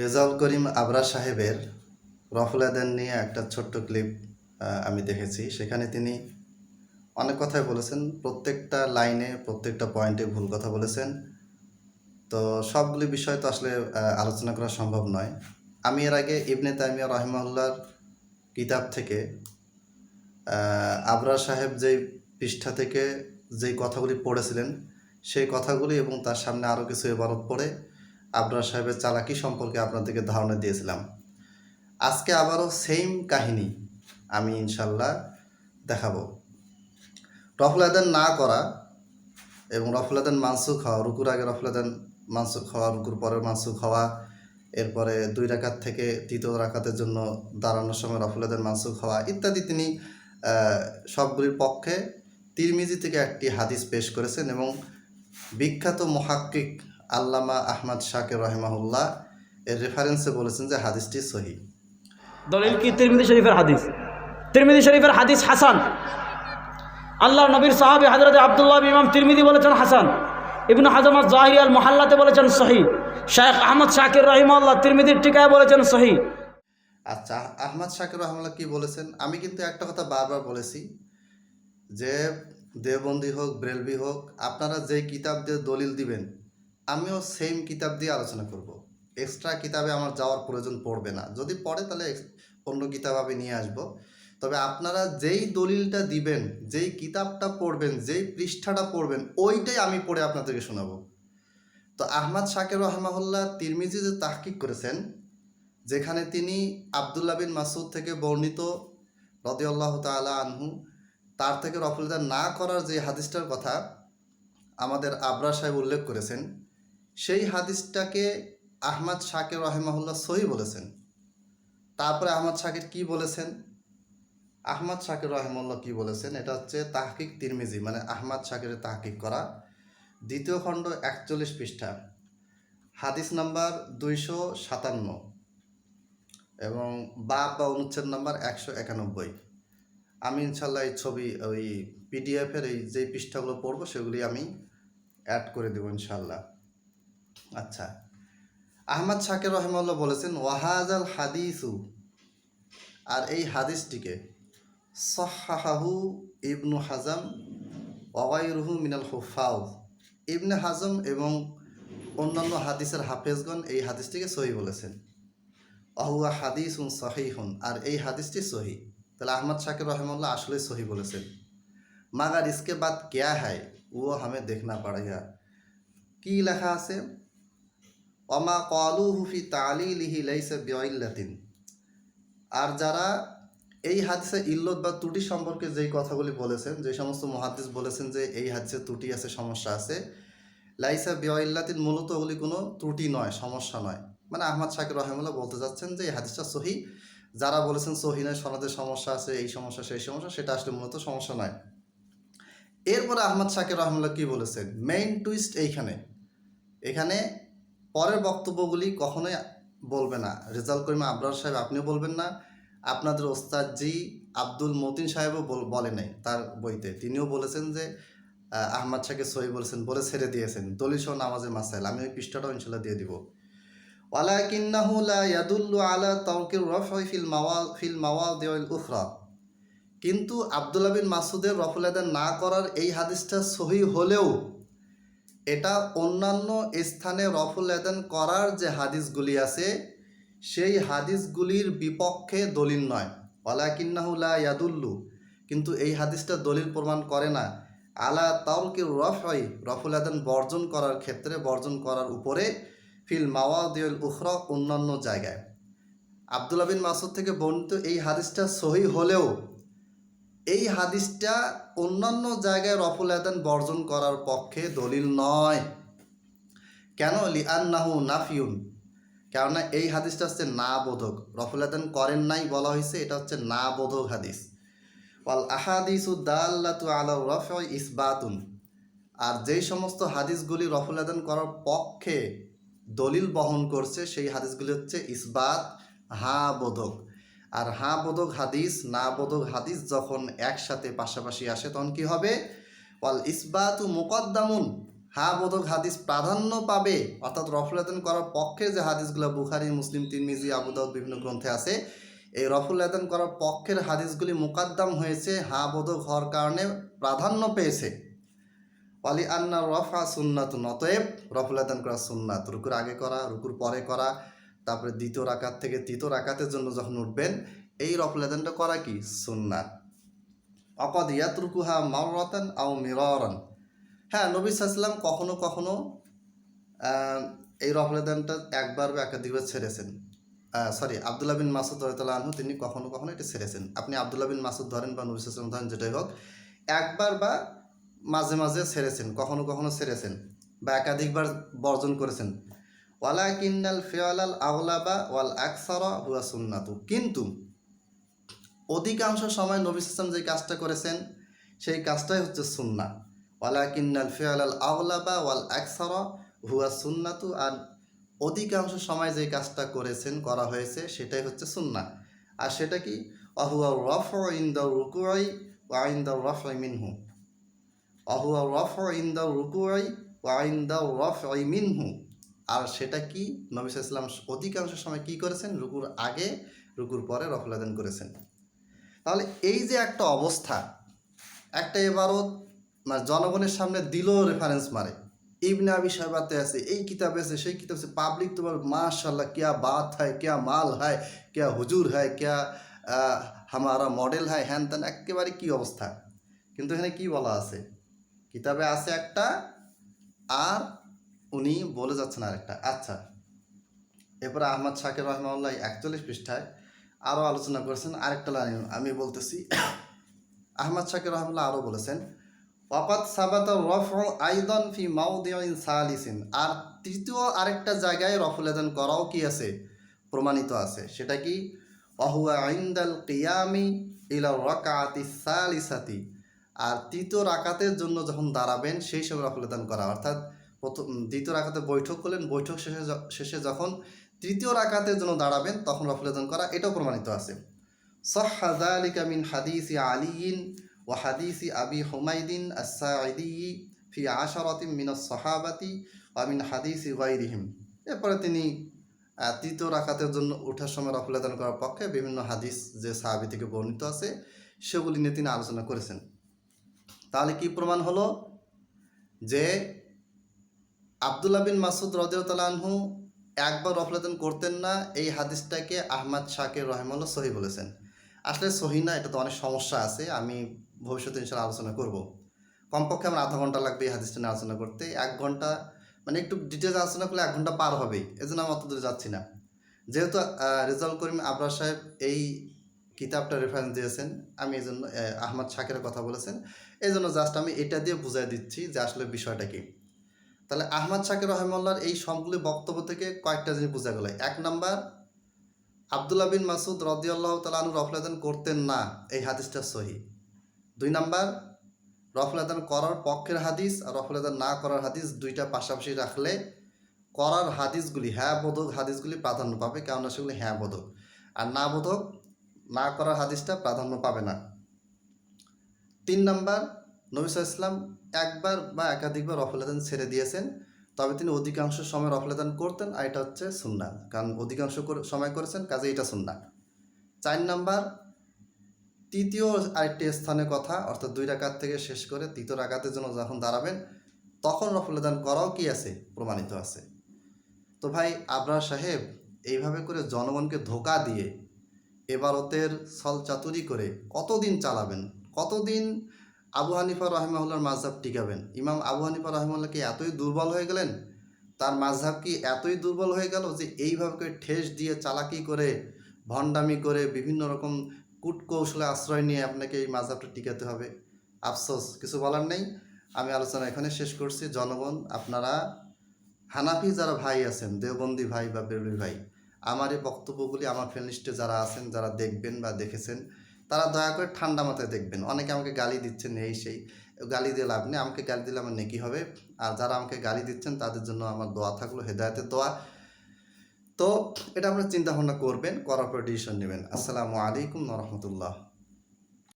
রেজাউল করিম আবরা সাহেবের রফুল আদান নিয়ে একটা ছোট্ট ক্লিপ আমি দেখেছি। সেখানে তিনি অনেক কথাই বলেছেন, প্রত্যেকটা লাইনে, প্রত্যেকটা পয়েন্টে ভুল কথা বলেছেন। তো সবগুলি বিষয় তো আসলে আলোচনা করা সম্ভব নয়। আমি এর আগে ইবনে তাইমিয়া রহিমাহুল্লার কিতাব থেকে আবরার সাহেব যেই পৃষ্ঠা থেকে যেই কথাগুলি পড়েছিলেন, সেই কথাগুলি এবং তার সামনে আরও কিছু এবারত পড়ে আবরার সাহেবের চালাকি সম্পর্কে আপনাদেরকে ধারণা দিয়েছিলাম। আজকে আবারও সেম কাহিনী আমি ইনশাল্লাহ দেখাবো। রফুল আদান না করা এবং রফুল আদান মানসুখ হওয়া, রুকুর আগে রফুল আদান মানসুখ হওয়া, রুকুর পরে মানসুখ হওয়া, এরপরে দুই রাকাত থেকে তৃতীয় রাকাতের জন্য দাঁড়ানোর সময় রফুল আদান মানসুখ হওয়া ইত্যাদি তিনি সবগুলির পক্ষে তিরমিজি থেকে একটি হাদিস পেশ করেছেন এবং বিখ্যাত মহাক্কিক আল্লামা আহমদ শাকের রহমাহুল্লাহ এর রেফারেন্সে বলেছেন যে হাদিসটি সহি। দলিল কি? তিরমিদি শরীফের হাদিস। তিরমিদি শরীফের হাদিস হাসান। আল্লাহ নবীর সাহাবি হজরত আবদুল্লাহ ইমাম তিরমিদি বলেছেন হাসান। ইবনু হাজমত জাহির আল মহাল্লাতে বলেছেন সহি। শেখ আহমদ শাকির রহিমাল্লাহ তিরমিদির টিকায় বলেছেন সহি। আচ্ছা আহমদ শাকির রহমাল্লাহ কি বলেছেন? আমি কিন্তু একটা কথা বারবার বলেছি যে দেওবন্দি হোক ব্রেলবি হোক আপনারা যে কিতাব দিয়ে দলিল দিবেন আমিও সেম কিতাব দিয়ে আলোচনা করব। এক্সট্রা কিতাবে আমার যাওয়ার প্রয়োজন পড়বে না। যদি পড়ে তাহলে অন্য কিতাব আমি নিয়ে আসব। তবে আপনারা যেই দলিলটা দিবেন, যেই কিতাবটা পড়বেন, যেই পৃষ্ঠাটা পড়বেন, ওইটাই আমি পড়ে আপনাদেরকে শোনাবো। তো আহমদ শাকের রহমাহুল্লাহ তিরমিজি যে তাহকিক করেছেন, যেখানে তিনি আবদুল্লাহ বিন মাসুদ থেকে বর্ণিত রদিয়াল্লাহ তালা আনহু, তার থেকে রফুলদার না করার যে হাদিসটার কথা আমাদের আবরা সাহেব উল্লেখ করেছেন সেই হাদিসটাকে আহমদ শাকের রহেমাহুল্লাহ সহি বলেছেন। তারপরে আহমদ শাকের কি বলেছেন? আহমদ শাকের রহমুল্লাহ কি বলেছেন? এটা হচ্ছে তাহকিক তিরমিজি মানে আহমদ শাকের তাহকিক করা। দ্বিতীয় খণ্ড একচল্লিশ পৃষ্ঠা, হাদিস নাম্বার দুইশো সাতান্ন এবং বাপ বা অনুচ্ছেদ নাম্বার একশো একানব্বই। আমি ইনশাল্লাহ এই ছবি, ওই পিডিএফের এই যেই পৃষ্ঠাগুলো পড়ব, সেগুলি আমি অ্যাড করে দেবো ইনশাল্লাহ। আচ্ছা। আহমদ শাকের রহমাল্লাহ বলেছেন ওয়াহাজ আল হাদিসু, আর এই হাদিসটিকে সহাহু ইবনু হাজাম ওয়াইরুহু মিনাল হুফাউ ইবনে হাজম এবং অন্যান্য হাদিসের হাফেজগণ এই হাদিসটিকে সহি বলেছেন। অহুয়া হাদিসুন সহিহুন, আর এই হাদিসটি সহি। তাহলে আহমদ শাকির রহমুল্লাহ আসলে সহি বলেছেন। মাগার ইসকে বাদ ক্যা হ্যায় ও হামে দেখনা পড়েগা কি লেখা আছে? অমা কলু হুফি তালি লিহি লাইসে বিয়িল্লাতিন আর যারা এই হাদিসে ইল্লত বা ত্রুটি সম্পর্কে যেই কথাগুলি বলেছেন, যে সমস্ত মহাদিস বলেছেন যে এই হাদিসে ত্রুটি আছে, সমস্যা আছে, লাইসা বিয়িল্লাতিন মূলত ওগুলি কোনো ত্রুটি নয়, সমস্যা নয়। মানে আহমদ শাকির রহমুল্লাহ বলতে চাচ্ছেন যে এই হাদিসটা সহি। যারা বলেছেন সহি নয় সনদের সমস্যা আছে, এই সমস্যা, সেই সমস্যা, সেটা আসলে মূলত সমস্যা নয়। এরপরে আহমদ শাকির রহমুল্লাহ কী বলেছেন? মেইন টুইস্ট এইখানে। এখানে পরের বক্তব্যগুলি কখনোই বলবে না। রেজাল করিমা আবরার সাহেব আপনিও বলবেন না। আপনাদের ওস্তাদ জি আব্দুল মতিন সাহেবও বল- নাই তার বইতে। তিনিও বলেছেন যে আহ, আহমদ শাহকে সহি বলেছেন বলে ছেড়ে দিয়েছেন। দলিল সহ নামাজে মাসাইল আমি ওই পৃষ্ঠাটাও ইনশাল্লাহ দিয়ে দিব। আলা ফিল মাওয়া কিন্তু আব্দুল্লাহ বিন মাসুদের রফুল আদান না করার এই হাদিসটা সহি হলেও এটা অন্যান্য স্থানে রফুল আদান করার যে হাদিসগুলি আছে, সেই হাদিসগুলির বিপক্ষে দলিল নয়। ওয়ালাকিন্নাহু লা ইয়াদুল্লু। কিন্তু এই হাদিসটা দলিল প্রমাণ করে না। আলা তাওকির হয় রফুল আদান বর্জন করার ক্ষেত্রে বর্জন করার উপরে ফিল মাওয়াদিউল উখরা অন্যান্য জায়গায়। আবদুল্লাহ বিন মাসুদ থেকে বর্ণিত এই হাদিসটা সহি হলেও এই হাদিসটা অন্যান্য জায়গায় রফুল আদান বর্জন করার পক্ষে দলিল নয়। কেন? লিআন্নাহু নাফিউন। কেননা এই হাদিসটা হচ্ছে না বোধক রফুল আদান করেন নাই বলা হয়েছে এটা হচ্ছে না বোধক হাদিস। ওয়াল আহাদিসু দাল্লাতু আলা রফই ইসবাতুন। আর যেই সমস্ত হাদিসগুলি রফুল আদান করার পক্ষে দলিল বহন করছে, সেই হাদিসগুলি হচ্ছে ইসবাত হা বোধক আর হা বোধক হাদিস, না বোধক হাদিস যখন একসাথে পাশাপাশি আসে, তখন কি হবে? ওয়াল ইসবাতু মুকদ্দামুন। হা বোধক হাদিস প্রাধান্য পাবে। অর্থাৎ রফুলাতন করার পক্ষে যে হাদিসগুলো বুখারি, মুসলিম, তিরমিজি আবুদাউদ বিভিন্ন গ্রন্থে আছে, এই রফুলাতন করার পক্ষের হাদিসগুলি মোকাদ্দাম হয়েছে, হা বোধক হওয়ার কারণে প্রাধান্য পেয়েছে। অলি আন্না রফা সুন্নাত নতএব রফুলাতন করা সুন্নাত, রুকুর আগে করা, রুকুর পরে করা। তারপরে দ্বিতীয় রাকাত থেকে তৃতীয় রাকাতের জন্য যখন উঠবেন, এই রফুলাতনটা করা কি? সুন্নাত। অকদ ইয়াতরুকুহা মাররাতান আও মিররান। হ্যাঁ নবী সাল্লাম কখনো কখনো এই রফলাদানটা একবার বা একাধিকবার ছেড়েছেন। সরি, আবদুল্লাহ বিন মাসুদ রহতাল্লাহ আনহু, তিনি কখনো কখনো এটা ছেড়েছেন। আপনি আবদুল্লাহ বিন মাসুদ ধরেন বা নবী সাল্লাম ধরেন, যেটাই হোক, একবার বা মাঝে মাঝে ছেড়েছেন, কখনো কখনো ছেড়েছেন বা একাধিকবার বর্জন করেছেন। ওয়ালা কিন্নাল ফিয়ালাল আওলাবা ওয়াল আকসারা হুয়া সুন্নাতু। কিন্তু অধিকাংশ সময় নবী সাল্লাম যে কাজটা করেছেন, সেই কাজটাই হচ্ছে সুন্না ওয়ালাকিন্নাল ফিয়ালাল আওলাবা ওয়াল আকসারা হুয়া সুন্নাতু। আর অধিকাংশ সময় যে কাজটা করেছেন, করা হয়েছে, সেটাই হচ্ছে সুন্না আর সেটা কি? অহুয়া রফ ইন দ্য রুকুয়াই ওয়া ইন দ্য রফ মিনহু। অহুয়া রফ ইন দ্য রুকুয়াই ওয়া ইন দ্য রফ মিনহু। আর সেটা কি? নবী ইসলাম অধিকাংশ সময় কি করেছেন? রুকুর আগে, রুকুর পরে রফলাদান করেছেন। তাহলে এই যে একটা অবস্থা, একটা এবারও মানে জনগণের সামনে দিল রেফারেন্স মারে। ইবনে আবি সাহেবাতে আছে, এই কিতাবে আছে, সেই কিতাব আছে পাবলিক তোমার মাশাল্লাহ কেয়া বাত হয়, কেয়া মাল হয়, কেয়া হুজুর হয়, কেয়া হামারা মডেল হয়, হ্যান ত্যান, একেবারে কী অবস্থা? কিন্তু এখানে কি বলা আছে? কিতাবে আছে একটা, আর উনি বলে যাচ্ছেন আরেকটা আচ্ছা এরপরে আহমদ শাকির রহমাউল্লাহ একচল্লিশ পৃষ্ঠায় আরও আলোচনা করেছেন, আরেকটা লাইন আমি বলতেছি। আহমদ শাকির রহমুল্লাহ আরও বলেছেন ওয়াপাত সাবাত রফ আইদন ফি মাউদিন সালিসিন আর তৃতীয় আরেকটা জায়গায় রফুলেদন করাও কি আছে? প্রমাণিত আছে। সেটা কি? অহুয়া আইন্দাল কিয়ামি ইলা রকাতি সালিসাতি আর তৃতীয় রাকাতের জন্য যখন দাঁড়াবেন, সেই সময় রফুলেদান করা, অর্থাৎ প্রথম, দ্বিতীয় রাখাতে বৈঠক করলেন। বৈঠক শেষে শেষে যখন তৃতীয় রাখাতের জন্য দাঁড়াবেন, তখন রফলেদন করা, এটাও প্রমাণিত আছে। সহাজা আলী আলীন ও হাদিসি আবি হুমায়দিন আসাঈদি ফি আশারতিম মিন সহাবাতি আমিন হাদিসি গাইরিহিম এরপরে তিনি তৃতীয় রাখাতের জন্য উঠার সময় রফলেদন করার পক্ষে বিভিন্ন হাদিস যে সাহাবি থেকে বর্ণিত আছে, সেগুলি নিয়ে তিনি আলোচনা করেছেন। তাহলে কি প্রমাণ হলো? যে আবদুল্লাহ বিন মাসুদ রদিউতালাহু একবার রফলাদান করতেন না এই হাদিসটাকে আহমদ শাকির রহমাল্লা সহি বলেছেন। আসলে সহি না এটা তো অনেক সমস্যা আছে আমি ভবিষ্যতে ইনশাল্লাহ আলোচনা করব। কমপক্ষে আমার আধা ঘণ্টা লাগবে এই হাদিসটা নিয়ে আলোচনা করতে এক ঘণ্টা মানে একটু ডিটেলস আলোচনা করলে এক ঘণ্টা পার হবেই এজন্য আমি অত দূরে যাচ্ছি না। যেহেতু রেজাল করিম আবরার সাহেব এই কিতাবটা রেফারেন্স দিয়েছেন আমি এই জন্য আহ, আহমদ শাকের কথা বলেছেন এই জন্য জাস্ট আমি এটা দিয়ে বুঝাই দিচ্ছি যে আসলে বিষয়টা কি। তাহলে আহমদ শাকির রহমাল্লার এই সবগুলি বক্তব্য থেকে কয়েকটা জিনিস বোঝা গেল। এক নাম্বার, আবদুল্লাহ বিন মাসুদ রদিয়াল্লাহ তালু রফলাদান করতেন না, এই হাদিসটা সহি। দুই নাম্বার, রফলাদান করার পক্ষের হাদিস আর রফলাদান না করার হাদিস দুইটা পাশাপাশি রাখলে করার হাদিসগুলি হ্যাঁ বোধক হাদিসগুলি প্রাধান্য পাবে, কেননা সেগুলি হ্যাঁ বোধক। আর না বোধক না করার হাদিসটা প্রাধান্য পাবে না। তিন নাম্বার নবিসা ইসলাম একবার বা একাধিকবার রফলাদান ছেড়ে দিয়েছেন। তবে তিনি অধিকাংশ সময় রফলাদান করতেন, আর এটা হচ্ছে সুন্না কারণ অধিকাংশ সময় করেছেন কাজে এটা সুন্না চার নাম্বার, তৃতীয় আরেকটি স্থানের কথা, অর্থাৎ দুই রাকাত থেকে শেষ করে তৃতীয় রাকাতের জন্য যখন দাঁড়াবেন, তখন রফলাদান করাও কি আছে? প্রমাণিত আছে। তো ভাই, আবরার সাহেব এইভাবে করে জনগণকে ধোকা দিয়ে এবারতের সল চাতুরি করে কতদিন চালাবেন? কতদিন আবু হানিফা রহমাউল্লার মাঝহাব টিকাবেন ইমাম আবু হানিফা রহমাল্লাহ কি এতই দুর্বল হয়ে গেলেন? তার মাঝহাব কি এতই দুর্বল হয়ে গেল যে এইভাবে ঠেস দিয়ে চালাকি করে, ভণ্ডামি করে বিভিন্ন রকম কূটকৌশলে আশ্রয় নিয়ে আপনাকে এই মাঝহাবটা টিকাতে হবে? আফসোস, কিছু বলার নেই? আমি আলোচনা এখানে শেষ করছি। জনগণ, আপনারা হানাফি যারা ভাই আছেন, দেওবন্দি ভাই বা বেরুলি ভাই, আমার এই বক্তব্যগুলি আমার ফ্রেন্ড লিস্টে যারা আছেন, যারা দেখবেন বা দেখেছেন তারা দয়া করে ঠান্ডা মাথায় দেখবেন। অনেকে আমাকে গালি দিচ্ছেন, এই সেই। গালি দিয়ে লাভ নেই। আমাকে গালি দিলে আমার নেকি হবে। আর যারা আমাকে গালি দিচ্ছেন, তাদের জন্য আমার দোয়া থাকল, হেদায়তের দোয়া। তো এটা আপনারা চিন্তা ভাবনা করবেন, করার পর ডিসিশন নেবেন। আসসালামু আলাইকুম রহমতুল্লাহ।